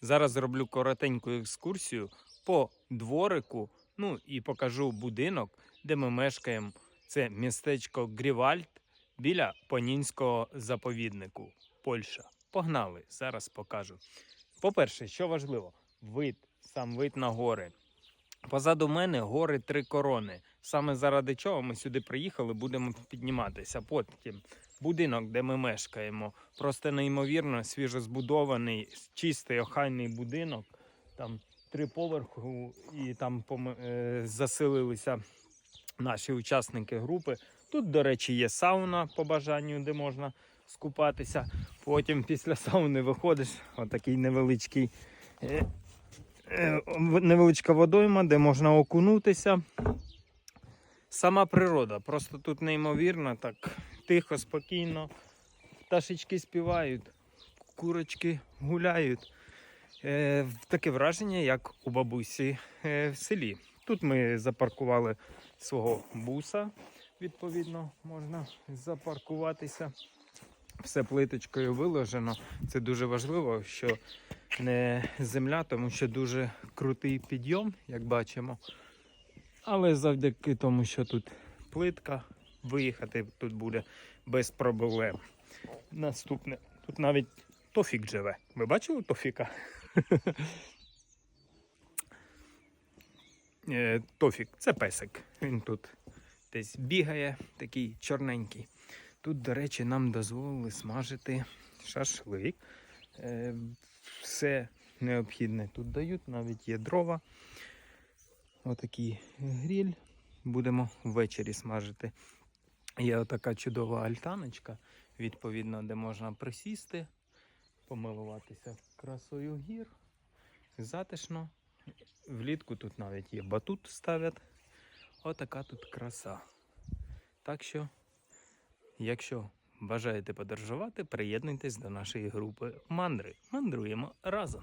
Зараз зроблю коротеньку екскурсію по дворику. Ну і покажу будинок, де ми мешкаємо. Це містечко Грівальд біля Понінського заповіднику, Польща. Погнали, зараз покажу. По-перше, що важливо, вид, сам вид на гори. Позаду мене гори три корони. Саме заради чого ми сюди приїхали, будемо підніматися. Потім будинок, де ми мешкаємо, просто неймовірно свіжо збудований, чистий охайний будинок. Там три поверху, і там е, заселилися наші учасники групи. Тут, до речі, є сауна по бажанню, де можна скупатися. Потім після сауни виходиш, отакий невеличкий. Е, невеличка водойма, де можна окунутися. Сама природа, просто тут неймовірно, так тихо, спокійно. Пташечки співають, курочки гуляють. Е, таке враження, як у бабусі е, в селі. Тут ми запаркували свого буса, відповідно, можна запаркуватися. Все плиточкою виложено. Це дуже важливо, що не земля, тому що дуже крутий підйом, як бачимо. Але завдяки тому, що тут плитка, виїхати тут буде без проблем. Наступне. Тут навіть Тофік живе. Ви бачили Тофіка? Е, Тофік, це песик. Він тут десь бігає, такий чорненький. Тут, до речі, нам дозволили смажити шашлик. Е, Все необхідне тут дають, навіть є дрова. Отакий гріль. Будемо ввечері смажити. Є отака чудова альтаночка, відповідно, де можна присісти, помилуватися красою гір. Затишно. Влітку тут навіть є батут ставлять. Отака тут краса. Так що, якщо бажаєте подорожувати, приєднуйтесь до нашої групи мандри. Мандруємо разом.